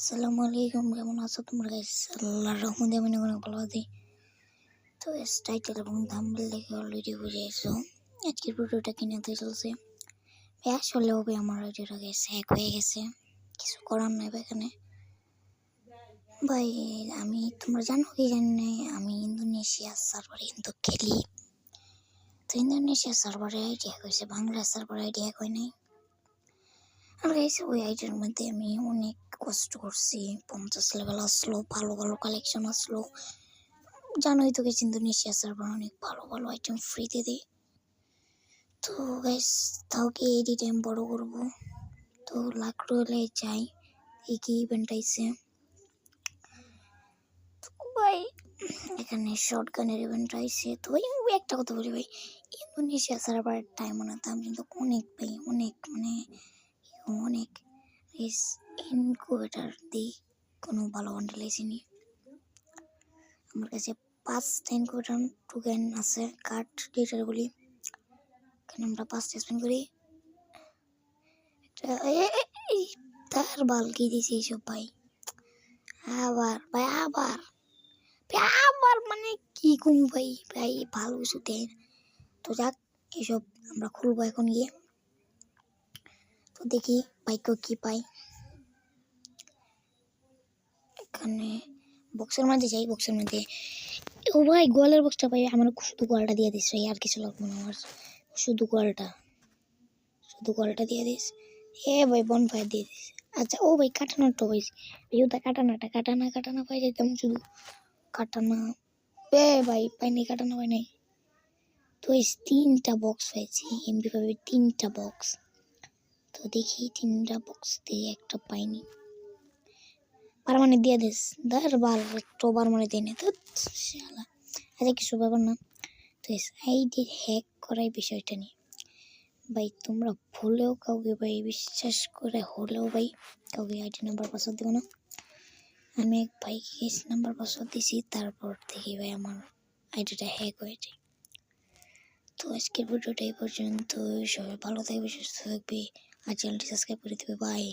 আসসালামু আলাইকুম, কেমন আছো তোমরা গাইস আল্লাহর রহমতে আমি অনেক ভালো আছি। তো টাইটেল এবং থাম্বনেল দেখে অলরেডি বুঝে গেছো। আজকের ভিডিওটা কিনে হতে চলছে? আসলে হবে আমার ভিডিওটা গেছে হ্যাক হয়ে গেছে। কিছু করার নাই এখানে। ভাই, আমি, তোমরা জানো কি জানি না আমি ইন্দোনেশিয়া সার্ভারে কিন্তু খেলি। তো ইন্দোনেশিয়া সার্ভারে আইডি হ্যাক হয়েছে, বাংলা সার্ভারে আইডি হ্যাক হয় নাই। আর গাইস ওই আইডির মধ্যে আমি অনেক কষ্ট করছি, পঞ্চাশ লেভেল আসলো, ভালো ভালো কালেকশন আসলো। জানোই তো গেছি ইন্দোনেশিয়া সার্ভার অনেক ভালো ভালো আইটেম ফ্রিতে দেয়। তো গাইস তাও কি এডিট আমি বড় করব? তো লাখ রোলে যাই এই কি ইভেন্ট আইছে? তো ভাই, এখানে শর্ট গানের ইভেন্ট আইসে তো ভাই একটা কথা বলি ভাই ইন্দোনেশিয়া সার্ভারের টাইম মনে দাম কিন্তু অনেক ভাই, অনেক মানে অনেক। ইনকুবেটার দিই, কোনো ভালো বান্ডেল আসেনি আমার কাছে পাঁচটা ইনকুবেটার টোকেন আছে কার্ড ডিটারগুলি এখানে আমরা পাঁচটা স্পেন্ড করি? তার বালকি দিয়েছি এইসব ভাই। আবার ভাই আবার। ভাই আবার মানে কি কম ভাই? ভাই ভালো কিছু তো যাক, এসব আমরা খুলবো এখন গিয়ে। তো দেখি বাইক কি পাই এখানে বক্সের মধ্যে যাই বক্সের মধ্যে। ও ভাই, গোয়ালের বক্সটা পাই আমার শুধু গোয়ালটা দিয়ে দিস ভাই, আর কিছু লাগবে না আমার। শুধু গোয়ালটা। শুধু গোয়ালটা দিয়ে দিস। এ ভাই বন ফায়ার দিয়ে দিস। আচ্ছা ও ভাই কাটানোর কাটানাটা ভাই। ওটা কাটানাটা, কাটানা কাটানা, পাই যাইতাম শুধু। কাটানা বে ভাই, পাই নাই, কাটানা পাই নাই। তো এই তিনটা বক্স পাইছি এমবি পাবে তিনটা বক্স তো দেখি তিনটা বক্স দিয়ে একটা পাইনি। পারমানে দিয়ে দিস। দার বার একটু পারমানে দিয়ে নে। তো শালা। আচ্ছা কিছু ব্যাপার না। তো আইডি হ্যাক করাই বিষয়টা নিয়ে। ভাই, তোমরা ভুলেও কাউকে ভাই, বিশ্বাস করে হলেও ভাই, কাউকে আইডি নাম্বার পাসওয়ার্ড দেবো না। আমি এক ভাইকে এস নাম্বার পাসওয়ার্ড দিয়েছি তারপর থেকে ভাই আমার আইডিটা হ্যাক হয়ে যায়। তো আজকের ভিডিওটা এই পর্যন্ত। সবাই ভালো থাকবে, সুস্থ থাকবে। আর চ্যানেলটি সাবস্ক্রাইব করে দেবে। বাই